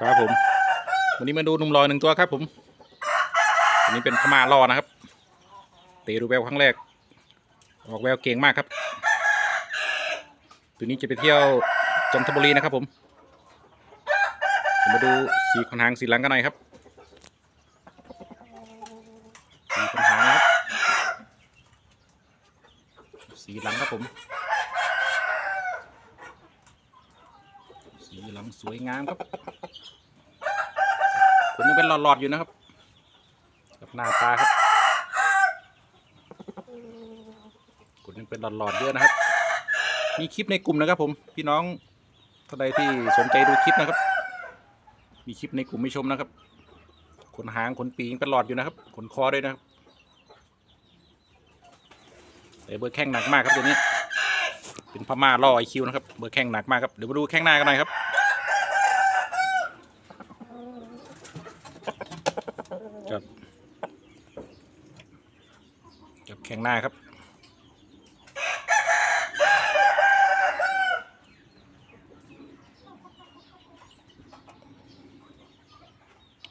ครับผมวันนี้มาดูนุ่มลอยหนึ่งตัวครับผมอันนี้เป็นพม่ารอนะครับเตะดูแววครั้งแรก ออกแววเก่งมากครับ ตัวนี้จะไปเที่ยวจันทบุรีนะครับ ผมมาดูสีขนหางสีหลังกันหน่อยครับสีขนหางครับ สีหลังครับผม สีหลังสวยงามครับคนยังเป็นหลอดๆอยู่นะครับ กับหน้าตาครับคนยังเป็นหลอดๆเยอะนะครับ มีคลิปในกลุ่มนะครับ ผมพี่น้องท่านใดที่สนใจดูคลิปนะครับ มีคลิปในกลุ่มไม่ชมนะครับขนหางขนปีกยังเป็นหลอดอยู่นะครับขนคอด้วยนะครับแต่เบอร์แข้งหนักมากครับตัวนี้ เป็นพม่าล่อไอคิวนะครับเบอร์แข้งหนักมากครับเดี๋ยวมาดูแข้งหน้ากันหน่อยครับจับจับแข้งหน้าครับ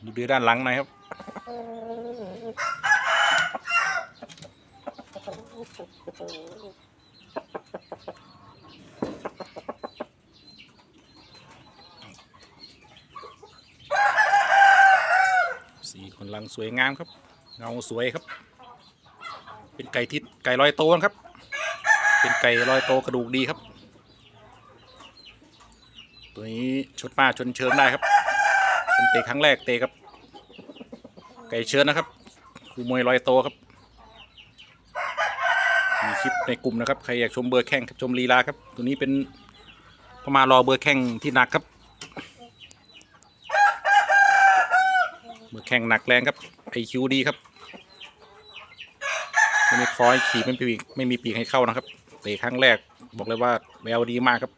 ดูดูด้านหลังหน่อยครับ สีคนลังสวยงามครับ เงาสวยครับ เป็นไก่ทิศไก่ลอยโตนครับ เป็นไก่ลอยโตกระดูกดีครับ ตัวนี้ชดป้าชนเชิงได้ครับผมเตะครั้งแรกเตะครับ ไก่เชิญนะครับครูมวยลอยโตครับ มีคลิปในกลุ่มนะครับ ใครอยากชมเบอร์แข้งครับชมลีลาครับ ตัวนี้เป็นพมารอเบอร์แข้งที่หนักครับมือร์แข่งหนักแรงครับไอคิวดีครับ ไม่มีคอยขี่ไม่มีปีกไม่มีปีกให้เข้านะครับเตะครั้งแรกบอกเลยว่าแววดีมากครับ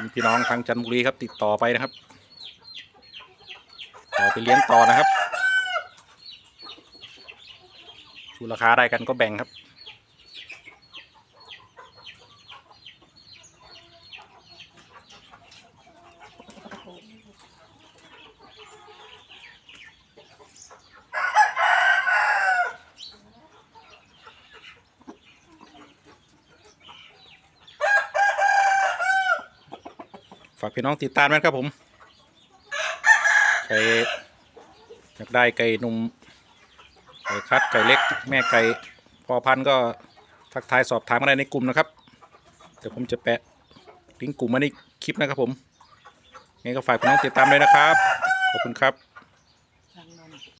มีพี่น้องทางจันทบุรีครับ ติดต่อไปนะครับ ต่อไปเลี้ยงต่อนะครับูราคาได้กันก็แบ่งครับ ฝากพี่น้องติดตามนะครับผมใครอยากได้ไก่นม ไก่คัดไก่เล็ก แม่ไก่พอพันก็ทักทายสอบถามกันได้ในกลุ่มนะครับเดี๋ยวผมจะแปะลิงก์กลุ่มมาในคลิปนะครับผมงั้นก็ฝากพี่น้องติดตามเลยนะครับ ขอบคุณครับ